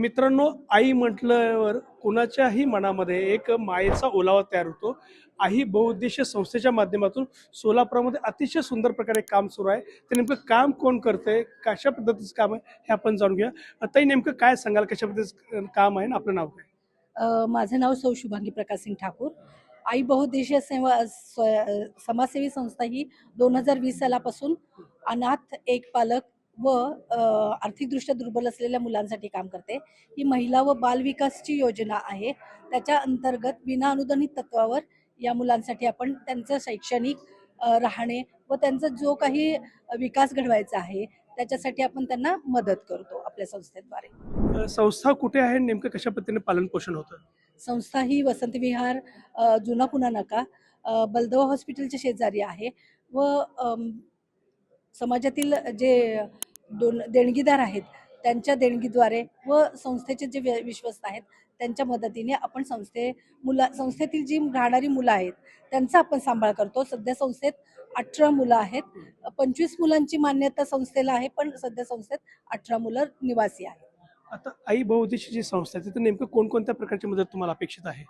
मित्रांनो आई म्हटल्यावर कुणाच्याही मनामध्ये एक मायेचा ओलावा तयार होतो. आई बहुउद्देशीय संस्थेच्या माध्यमातून सोलापुरामध्ये अतिशय सुंदर प्रकारे काम सुरू आहे. ते नेमकं काम कोण करतंय? कशा पद्धतीचं काम आहे? हे आपण जाणून घेऊया. ताई नेमकं काय सांगाल? कशा पद्धतीचं काम आहे आणि आपलं नाव काय? माझं नाव सौ शुभांगी प्रकाश सिंग ठाकूर. आई बहुउद्देशीय सेवा समाजसेवी संस्था ही दोन हजार वीस सालापासून अनाथ एक पालक व आर्थिकदृष्ट्या दुर्बल असलेल्या मुलांसाठी काम करते. ही महिला व बाल विकासची योजना आहे. त्याच्या अंतर्गत विना अनुदानित तत्वावर या मुलांसाठी आपण त्यांचं शैक्षणिक राहणे व त्यांचा जो काही विकास घडवायचा आहे त्याच्यासाठी आपण त्यांना मदत करतो आपल्या संस्थेद्वारे. संस्था कुठे आहे? नेमकं कशा पद्धतीने पालन पोषण होतं? संस्था ही वसंत विहार जुना पुणा नका बलदवा हॉस्पिटलच्या शेजारी आहे व समाजातील जे दोन देणगीदार आहेत त्यांच्या देणगीद्वारे व संस्थेचे जे विश्वस्त आहेत त्यांच्या मदतीने आपण संस्थे मुला संस्थेतील जी राहणारी मुलं आहेत त्यांचा आपण सांभाळ करतो. सध्या संस्थेत अठरा मुलं आहेत. पंचवीस मुलांची मान्यता संस्थेला आहे पण सध्या संस्थेत अठरा मुलं निवासी आहेत. आता आई बहुउद्देशीय जी संस्था आहे तिथं नेमकं कोणकोणत्या प्रकारची मदत तुम्हाला अपेक्षित आहे?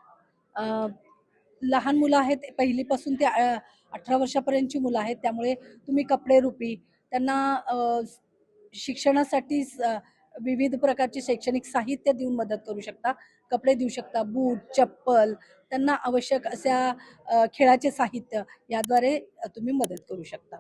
लहान मुलं आहेत पहिलीपासून ते अठरा वर्षापर्यंतची मुलं आहेत त्यामुळे तुम्ही कपडे रुपी त्यांना शिक्षणासाठी विविध प्रकारचे शैक्षणिक साहित्य देऊन मदत करू शकता. कपडे देऊ शकता बूट चप्पल त्यांना आवश्यक अशा खेळाचे साहित्य याद्वारे तुम्ही मदत करू शकता.